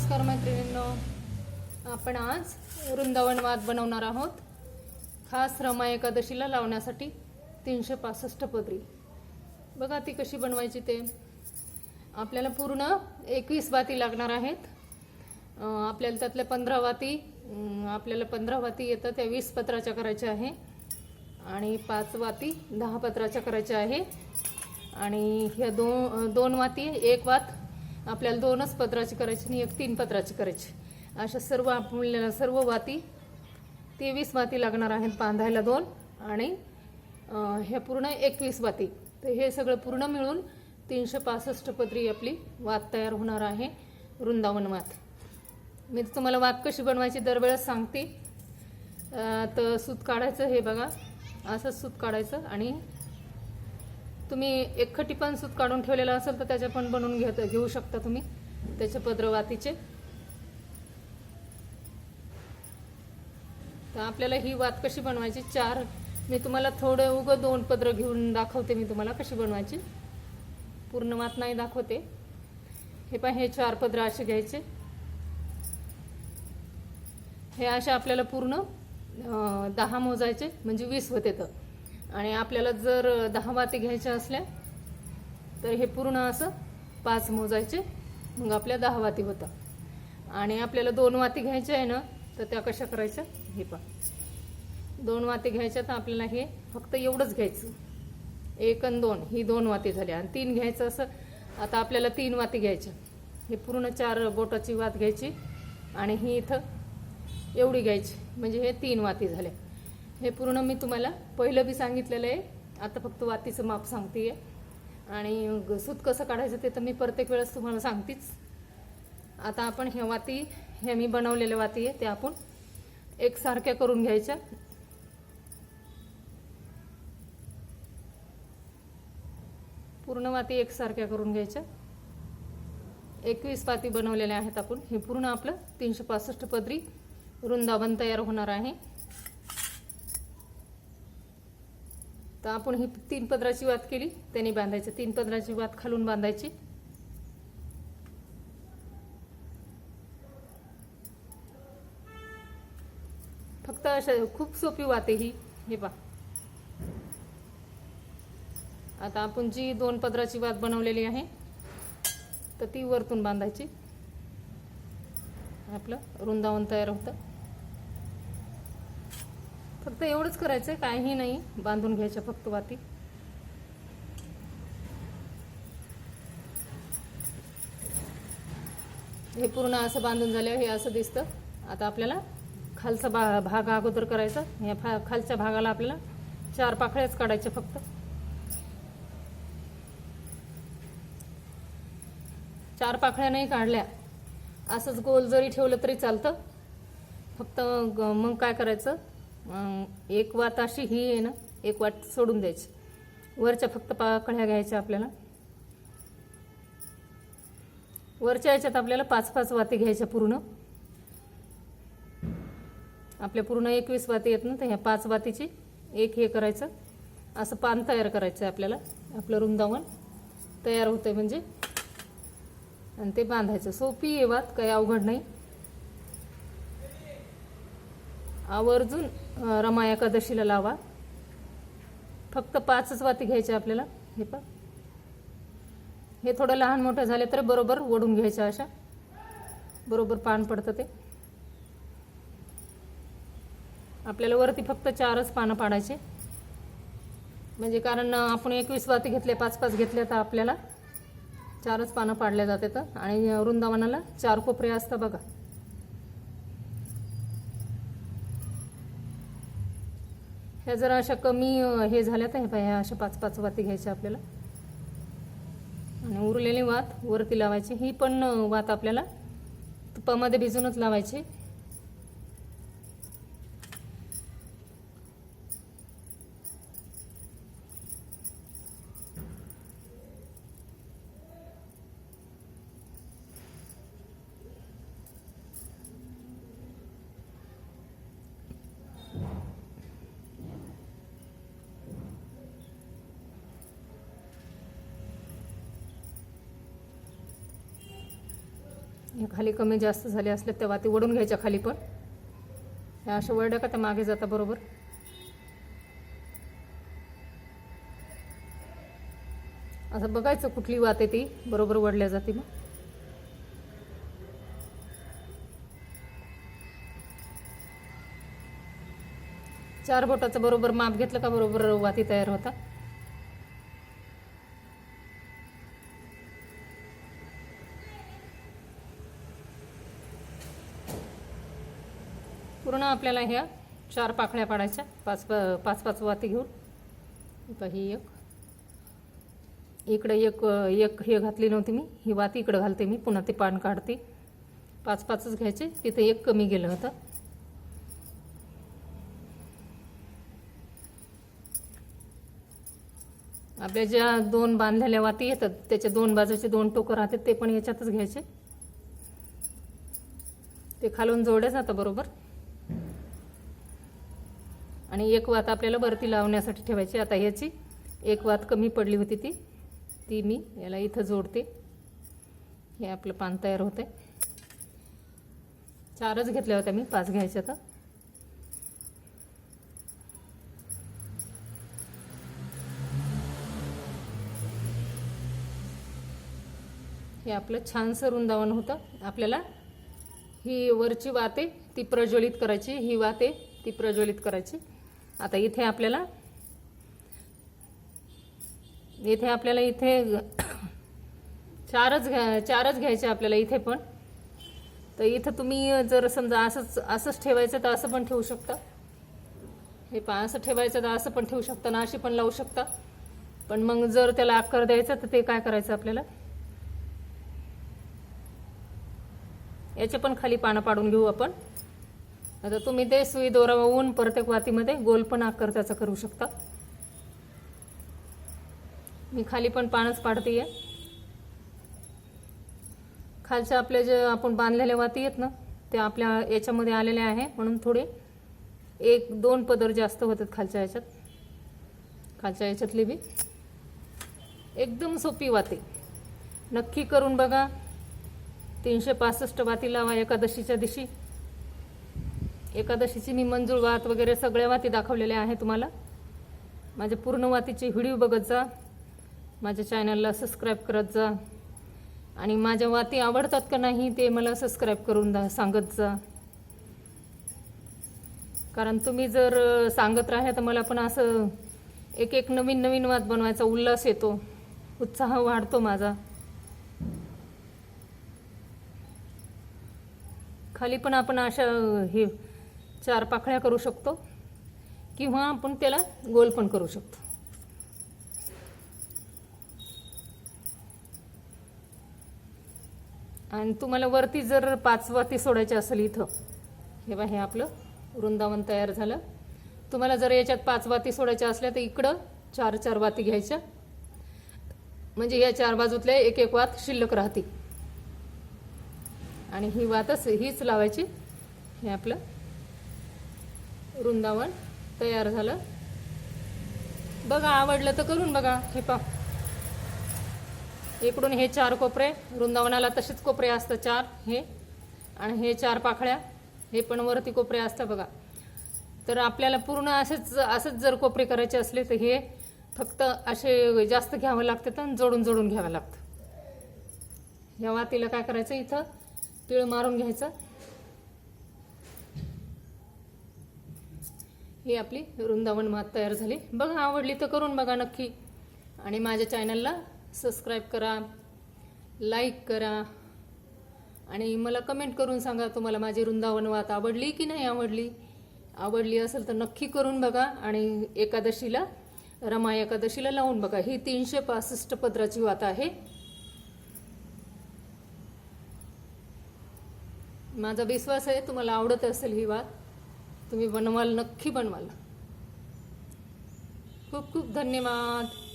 नमस्कार मैत्रिणींनो. आपण आज वृंदावन वाद बनवणार आहोत. खास रमा एकादशीला लावण्यासाठी तीनशे पासष्ट पदरी. बघा ती कशी बनवायची ते. आपल्याला पूर्ण एकवीस वाती लागणार आहेत. आपल्याला त्यातल्या पंधरा वाती आपल्याला पंधरा वाती येतं त्या वीस पत्राच्या करायच्या आहे. आणि पाच वाती दहा पत्राच्या करायच्या आहे. आणि ह्या दोन दोन वाती एक वात आपल्याला दोनच पत्राची करायची आणि एक तीन पत्राची करायची. अशा सर्व आपल्याला सर्व वाती तेवीस वाती लागणार आहेत बांधायला दोन आणि हे पूर्ण एकवीस वाती. तर हे सगळं पूर्ण मिळून तीनशे पासष्ट पत्री आपली वात तयार होणार आहे वृंदावन वात. मी तुम्हाला वात कशी बनवायची दरवेळेस सांगते. तर सूत काढायचं हे बघा. असं सूत काढायचं आणि तुम्ही एकखटी पण सूत काढून ठेवलेलं असेल तर त्याच्या पण बनवून घेत घेऊ शकता तुम्ही त्याचे पद्रवातीचे. तर आपल्याला ही वात कशी बनवायची? चार. मी तुम्हाला थोडं उगं दोन पत्र घेऊन दाखवते मी तुम्हाला कशी बनवायची. पूर्ण वात नाही दाखवते. हे पण हे चार पत्र असे घ्यायचे. हे असे आपल्याला पूर्ण दहा मोजायचे म्हणजे वीस होते तर. आणि आपल्याला जर दहा वाती घ्यायच्या असल्या तर हे पूर्ण असं पाच मोजायचे. मग आपल्या दहा वाती होतात आणि आपल्याला दोन वाती घ्यायच्या आहे ना तर त्या कशा करायच्या? हे पण दोन वाती घ्यायच्या तर आपल्याला हे फक्त एवढंच घ्यायचं. एक आणि दोन ही दोन वाती झाली. आणि तीन घ्यायचं असं आता आपल्याला तीन वाती घ्यायच्या. हे पूर्ण चार बोटाची वात घ्यायची आणि ही इथं एवढी घ्यायची. म्हणजे हे तीन वाती झाल्या. हे पूर्ण मी तुम्हाला पहिलं बी सांगितलेलं आहे. आता फक्त वातीचं माप सांगते आणि ग- सूत कसं काढायचं ते तर मी प्रत्येक वेळेस तुम्हाला सांगतेच. आता आपण हे वाती हे मी बनवलेल्या वाती आहे ते आपण एकसारख्या करून घ्यायच्या. पूर्ण वाती एकसारख्या करून घ्यायच्या. एकवीस वाती बनवलेल्या आहेत आपण. हे पूर्ण आपलं तीनशे पासष्ट पदरी वृंदावन तयार होणार आहे. तर आपण ही तीन पदराची वात केली. त्याने बांधायचं तीन पदराची वात खालून बांधायची. फक्त अशा खूप सोपी वाते ही. हे पा आता आपण जी दोन पदराची वात बनवलेली आहे तर ती वरतून बांधायची. आपलं वृंदावन तयार होतं. फक्त एवढंच करायचं काहीही नाही. बांधून घ्यायच्या फक्त वाती. हे पूर्ण असं बांधून झालं हे असं दिसतं. आता आपल्याला खालचा बा भाग अगोदर करायचा. या फा खालच्या भागाला आपल्याला चार पाकळ्याच काढायच्या फक्त. चार पाकळ्या नाही काढल्या. असंच गोल जरी ठेवलं तरी चालतं. फक्त ग- मग काय करायचं? एक वात अशी ही आहे ना एक वाट सोडून द्यायची. वरच्या फक्त पाकळ्या घ्यायच्या आपल्याला. वरच्या याच्यात आपल्याला पाच पाच वाती घ्यायच्या पूर्ण. आपल्या पूर्ण एकवीस वाती येत ना तर ह्या पाच वातीची एक हे करायचं. असं पान तयार करायचं आहे आपल्याला आपलं वृंदावन तयार होतंय म्हणजे. आणि ते बांधायचं. सोपी आहे वात काही अवघड नाही. आवर्जून रमा एकादशीला लावा. फक्त पाचच वाती घ्यायच्या आपल्याला. हे पण हे थोडं लहान मोठं झाले तर बरोबर ओढून घ्यायच्या अशा. बरोबर पान पडतं ते. आपल्याला वरती फक्त चारच पानं पाडायचे. म्हणजे कारण आपण एकवीस वाती घेतले पाच पाच घेतले तर आपल्याला चारच पानं पाडल्या जाते तर आणि वृंदावनाला चार कोपरे असतात बघा. ह्या जरा अशा कमी हे झाल्या तर हे ह्या अशा पाच पाच वाती घ्यायच्या आपल्याला. आणि उरलेली वात वरती लावायची. ही पण वात आपल्याला तुपामध्ये भिजूनच लावायची. हे खाली कमी जास्त झाले असले तेव्हा ते वडून घ्यायच्या खाली पण. ह्या अशा वळल्या का त्या मागे जाता बरोबर? असं बघायचं कुठली वात ती. बरोबर वडल्या जाते मग. चार बोटाचं बरोबर माप घेतलं का बरोबर वाती तयार होता? पूर्ण आपल्याला ह्या चार पाकळ्या पाडायच्या. पाच पाच पाच वाती घेऊन. आता ही एक. इकडे एक एक हे घातली नव्हती मी. ही वाती इकडं घालते मी. पुन्हा ते पान काढते. पाच पाचच घ्यायचे. तिथे एक कमी गेलं होतं. आपल्या ज्या दोन बांधलेल्या वाती येतात त्याच्या दोन बाजूचे दोन टोकं राहतात ते पण याच्यातच घ्यायचे. ते खालून जोडले जातं बरोबर. आणि एक वात आपल्याला वरती लावण्यासाठी ठेवायची. आता ह्याची एक वात कमी पडली होती ती. ती मी याला इथं जोडते. हे आपलं पान तयार होते चारच घेतल्या होत्या मी पाच घ्यायच्या तर. हे आपलं छानसं रुंदावण होतं. आपल्याला ही वरची वाते ती प्रज्वलित करायची ही वाते ती प्रज्वलित करायची. आता इथे आपल्याला इथे आपल्याला इथे चारच घ्या चारच घ्यायचे आपल्याला इथे पण. तर इथं तुम्ही जर समजा असंच असंच ठेवायचं तर असं पण ठेवू शकता. हे पा असं ठेवायचं तर असं पण ठेवू शकता ना अशी पण लावू शकता. पण मग जर त्याला आकार द्यायचा तर ते काय करायचं आपल्याला? याचे पण खाली पानं पाडून घेऊ आपण. आता तुम्ही ते सुई दोरावून प्रत्येक वातीमध्ये गोल पण आकार त्याचा करू शकता. मी खाली पण पानच पाडते खालच्या आपल्या जे आपण बांधलेल्या वाती आहेत ना ते आपल्या याच्यामध्ये आलेल्या आहे. म्हणून थोडे एक दोन पदर जास्त होतात खालच्या याच्यात. खालच्या याच्यातली बी एकदम सोपी वाते. नक्की करून बघा. तीनशे पासष्ट वाती लावा एकादशीच्या दिवशी. एकादशीची मी मंजूळ वात वगैरे सगळ्या वाती दाखवलेल्या आहे तुम्हाला. माझ्या पूर्ण वातीची व्हिडिओ बघत जा. माझ्या चॅनलला सबस्क्राईब करत जा. आणि माझ्या वाती आवडतात का नाही ते मला सबस्क्राईब करून दा सांगत जा. कारण तुम्ही जर सांगत राहा तर मला पण असं एक एक नवीन नवीन वात बनवायचा उल्हास येतो. उत्साह वाढतो माझा. खाली पण आपण अशा हे चार पाकळ्या करू शकतो किंवा आपण त्याला गोल पण करू शकतो. आणि तुम्हाला वरती जर पाच वाती सोडायची असेल इथं हे बा हे आपलं वृंदावन तयार झालं. तुम्हाला जर याच्यात पाच वाती सोडायच्या असल्या तर इकडं चार चार वाती घ्यायच्या. म्हणजे या चार बाजूतल्या एक एक वात शिल्लक राहते. आणि ही वातच हीच लावायची हे आपलं वृंदावन तयार झालं. बघा आवडलं तर करून बघा. हे पा इकडून हे चार कोपरे. वृंदावनाला तसेच कोपरे असतात चार. हे आणि हे चार पाखळ्या. हे पण वरती कोपरे असतं बघा. तर आपल्याला पूर्ण असेच असंच जर कोपरे करायचे असले तर हे फक्त असे जास्त घ्यावं लागतं तर जोडून जोडून घ्यावं लागतं. या वातीला काय करायचं इथं? तिळ मारून घ्यायचं. ही आपली वृंदावन मात तयार झाली. बघा आवडली तर करून बघा नक्की. आणि माझ्या चॅनलला सबस्क्राईब करा लाईक करा. आणि मला कमेंट करून सांगा तुम्हाला माझी वृंदावन वात आवडली की नाही आवडली. आवडली असेल तर नक्की करून बघा आणि एकादशीला रमा एकादशीला लावून बघा. ही तीनशे पासष्ट पदराची वात आहे. माझा विश्वास आहे तुम्हाला आवडत असेल ही वात. तुम्ही बनवाल नक्की बनवाल. खूप खूप धन्यवाद.